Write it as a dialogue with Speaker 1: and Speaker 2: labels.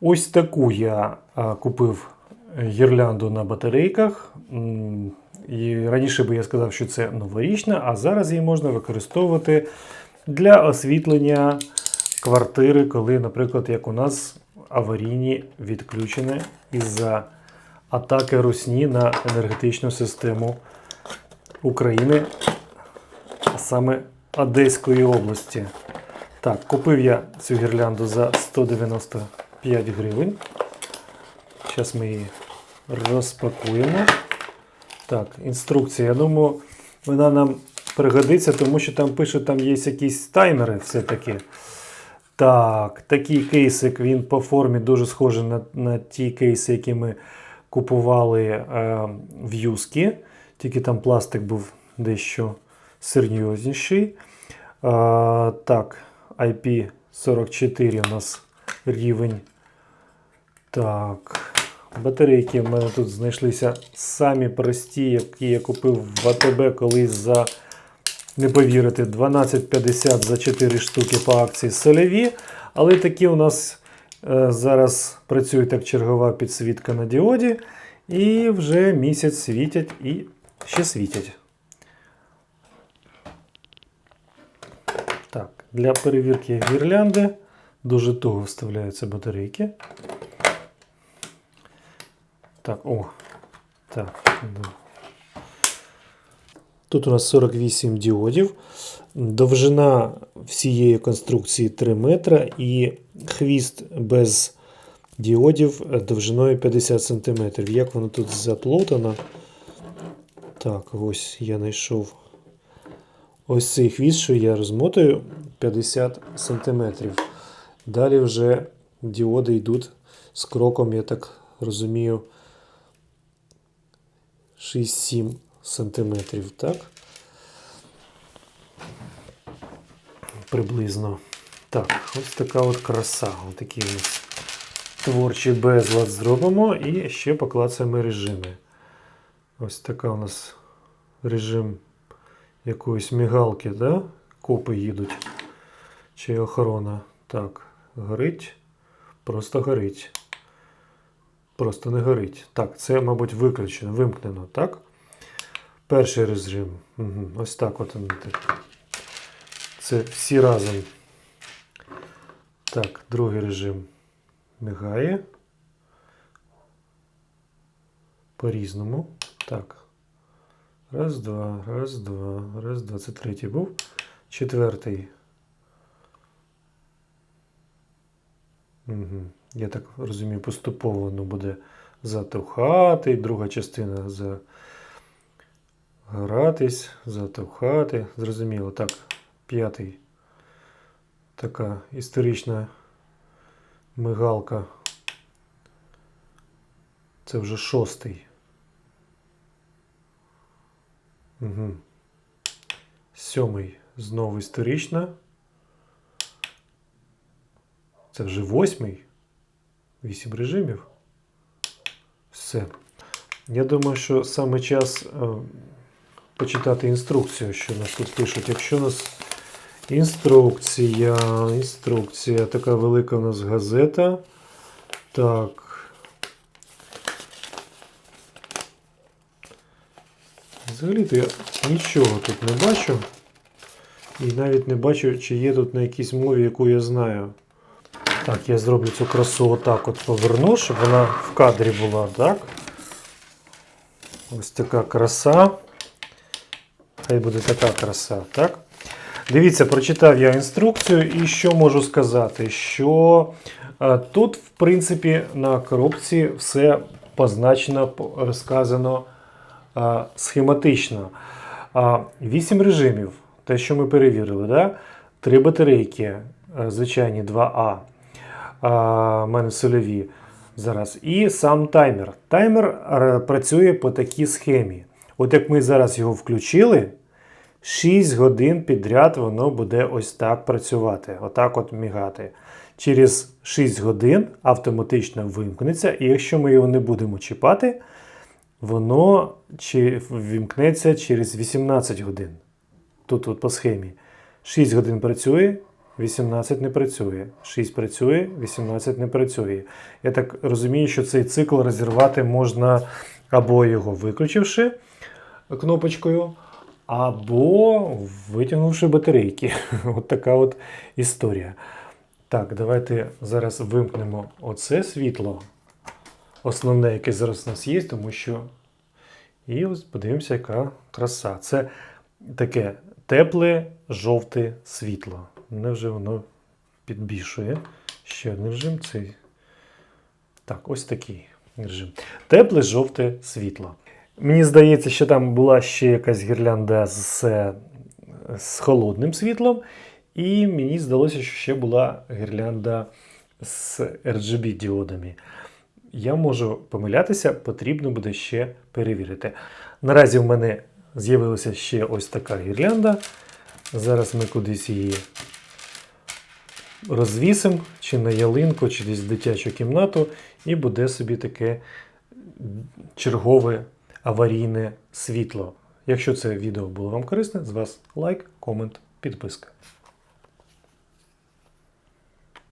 Speaker 1: Ось таку я купив гірлянду на батарейках. І раніше би я сказав, що це новорічна, а зараз її можна використовувати для освітлення квартири, коли, наприклад, як у нас аварійні відключені із-за атаки Русні на енергетичну систему України, а саме Одеської області. Так, купив я цю гірлянду за 195 гривень. Зараз ми її розпакуємо. Так, інструкція. Я думаю, вона нам пригодиться, тому що там пише, там є якісь таймери все-таки. Так, такий кейсик, він по формі дуже схожий на, на ті кейси, які ми купували е, в Юскі. Тільки там пластик був дещо серйозніший. Е, так, IP44 у нас рівень. Так. Батарейки в мене тут знайшлися самі прості, які я купив в АТБ колись за, не повірите, 12,50 за 4 штуки по акції сольові. Але такі у нас е, зараз працює так чергова підсвітка на діоді. І вже місяць світять і ще світять. Так, для перевірки гірлянди дуже туго вставляються батарейки. Так, о. Так. да. Тут у нас 48 діодів. Довжина всієї конструкції 3 метра і хвіст без діодів довжиною 50 см. Як воно тут заплутано? Так, ось я знайшов ось цей хвіст, що я розмотую 50 см. Далі вже діоди йдуть з кроком, я так розумію, 6-7 сантиметрів, так? Приблизно. Так, ось така от краса. Ось нас творчий безлад зробимо і ще поклацаємо режими. Ось така у нас режим якоїсь мігалки, да? Копи їдуть. Чи охорона. Так, горить. Просто горить. Просто не горить. Так, це, мабуть, виключено, вимкнено, так? Перший режим. Угу. Ось так от. Це всі разом. Так, другий режим мигає. По-різному. Так. Раз, два, раз, два, раз, два. Це третій був. Четвертий. Угу. Я так розумію, поступово воно буде затухати, друга частина загоратись, затухати. Зрозуміло, так, п'ятий. Така історична мигалка. Це вже шостий. Угу. Сьомий знову історична. Це вже восьмий. Вісім режимів. Все. Я думаю, що саме час е, почитати інструкцію, що нас тут пишуть. Якщо у нас інструкція, інструкція, така велика у нас газета. Так. Взагалі-то я нічого тут не бачу. І навіть не бачу, чи є тут на якійсь мові, яку я знаю. Так, я зроблю цю красу отак от поверну, щоб вона в кадрі була, так? Ось така краса. Хай буде така краса, так? Дивіться, прочитав я інструкцію і що можу сказати? Що е, тут, в принципі, на коробці все позначено, розказано е, схематично. Вісім режимів, те, що ми перевірили, да? три батарейки, е, звичайні 2А. В мене сольові зараз. І сам таймер. Таймер е, працює по такій схемі. От як ми зараз його включили, 6 годин підряд воно буде ось так працювати, отак от мігати. Через 6 годин автоматично вимкнеться, і якщо ми його не будемо чіпати, воно чи вімкнеться через 18 годин. Тут от по схемі. 6 годин працює, 18 не працює. 6 працює, 18 не працює. Я так розумію, що цей цикл розірвати можна або його виключивши кнопочкою, або витягнувши батарейки. От така от історія. Так, давайте зараз вимкнемо оце світло. Основне, яке зараз у нас є, тому що. І ось подивимося, яка краса. Це таке тепле жовте світло. Невже воно підбільшує? Ще один режим цей. Так, ось такий режим. Тепле жовте світло. Мені здається, що там була ще якась гірлянда з, з холодним світлом, і мені здалося, що ще була гірлянда з RGB діодами. Я можу помилятися, потрібно буде ще перевірити. Наразі в мене з'явилася ще ось така гірлянда. Зараз ми кудись її розвісимо, чи на ялинку, чи десь в дитячу кімнату, і буде собі таке чергове аварійне світло. Якщо це відео було вам корисне, з вас лайк, комент, підписка.